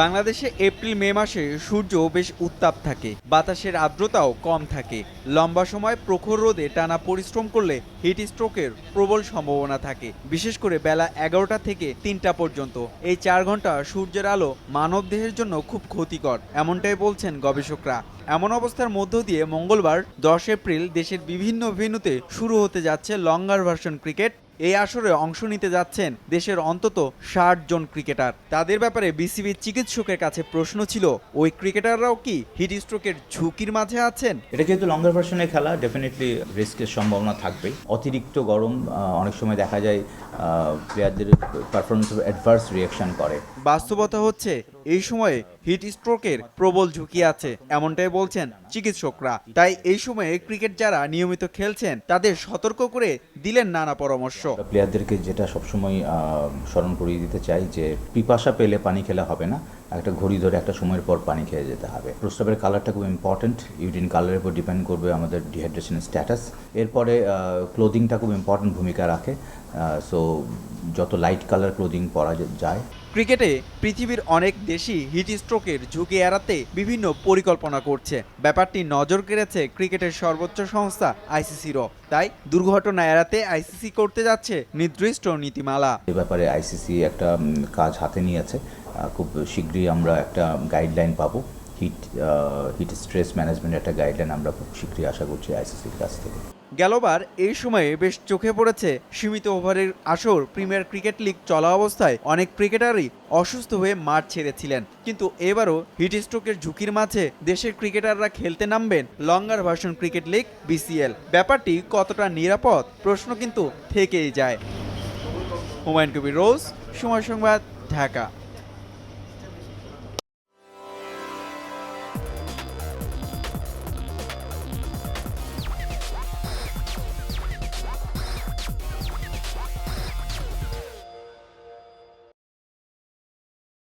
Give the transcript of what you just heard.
বাংলাদেশে এপ্রিল, মে মাসে সূর্য বেশ উত্তাপ থাকে। বাতাসের আর্দ্রতাও কম থাকে। লম্বা সময় প্রখর রোদে টানা পরিশ্রম করলে হিট স্ট্রোকের প্রবল সম্ভাবনা থাকে। বিশেষ করে বেলা এগারোটা থেকে তিনটা পর্যন্ত। এই চার ঘণ্টা সূর্যের আলো মানব দেহের জন্য খুব ক্ষতিকর, এমনটাই বলছেন গবেষকরা। এমন অবস্থার মধ্য দিয়ে মঙ্গলবার দশ এপ্রিল দেশের বিভিন্ন ভেন্যুতে শুরু হতে যাচ্ছে লঙ্গার ভার্সন ক্রিকেট। এই আসরে অংশ নিতে যাচ্ছেন দেশের অন্তত ষাট জন ক্রিকেটার। তাদের ব্যাপারে বিসিবির চিকিৎসকের কাছে প্রশ্ন ছিল ওই ক্রিকেটাররাও কি হিট স্ট্রোকের ঝুঁকির মাঝে আছেন? এটা যেহেতু লঙ্গার ভার্সনের খেলা ডেফিনেটলি রিস্কের সম্ভাবনা থাকবে অতিরিক্ত গরম অনেক সময় দেখা যায় প্লেয়ারদের পারফরমেন্স অ্যাডভার্স রিয়াকশন করে। বাস্তবতা হচ্ছে এই সময়ে হিট স্ট্রোকের প্রবল ঝুঁকি আছে, এমনটাই বলছেন চিকিৎসকরা। তাই এই সময়ে ক্রিকেট যারা নিয়মিত খেলছেন, তাদের সতর্ক করে দিলেন নানা পরামর্শ। প্লেয়ারদেরকে যেটা সবসময় স্মরণ করিয়ে দিতে চাই যে পিপাসা পেলে পানি খেলা হবে না। একটা ঘড়ি ধরে একটা সময়ের পর পানি খেয়ে যেতে হবে। প্রস্রাবের কালারটা খুব ইম্পর্ট্যান্ট ইউরিন কালারের উপর ডিপেন্ড করবে আমাদের ডিহাইড্রেশনের স্ট্যাটাস এরপরে ক্লোদিংটা খুব ইম্পর্ট্যান্ট ভূমিকা রাখে। সো যত লাইট কালার ক্লোদিং পরা যায়। ক্রিকেটে পৃথিবীর অনেক দেশই হিট স্ট্রোকের ঝুঁকি এড়াতে বিভিন্ন পরিকল্পনা করছে। ব্যাপারটি নজর কেড়েছে ক্রিকেটের সর্বোচ্চ সংস্থা আইসিসিরও। তাই দুর্ঘটনা এড়াতে আইসিসি করতে যাচ্ছে নির্দিষ্ট নীতিমালা। এ ব্যাপারে আইসিসি একটা কাজ হাতে নিয়েছে। খুব শীঘ্রই আমরা একটা গাইডলাইন পাবো। হিট হিট স্ট্রেস ম্যানেজমেন্টের একটা গাইডলাইন আমরা খুব শীঘ্রই আশা করছি আইসিসির কাছ থেকে। গেলবার এই সময়ে বেশ চোখে পড়েছে সীমিত ওভারের আসর। প্রিমিয়ার ক্রিকেট লিগ চলা অবস্থায় অনেক ক্রিকেটারই অসুস্থ হয়ে মাঠ ছেড়েছিলেন। কিন্তু এবারও হিট স্ট্রোকের ঝুঁকির মাঝে দেশের ক্রিকেটাররা খেলতে নামবেন longer version cricket league BCL ব্যাপারটি কতটা নিরাপদ প্রশ্ন কিন্তু থেকেই যায়। হুমায়ুন কবির, রোজ সময় সংবাদ, ঢাকা।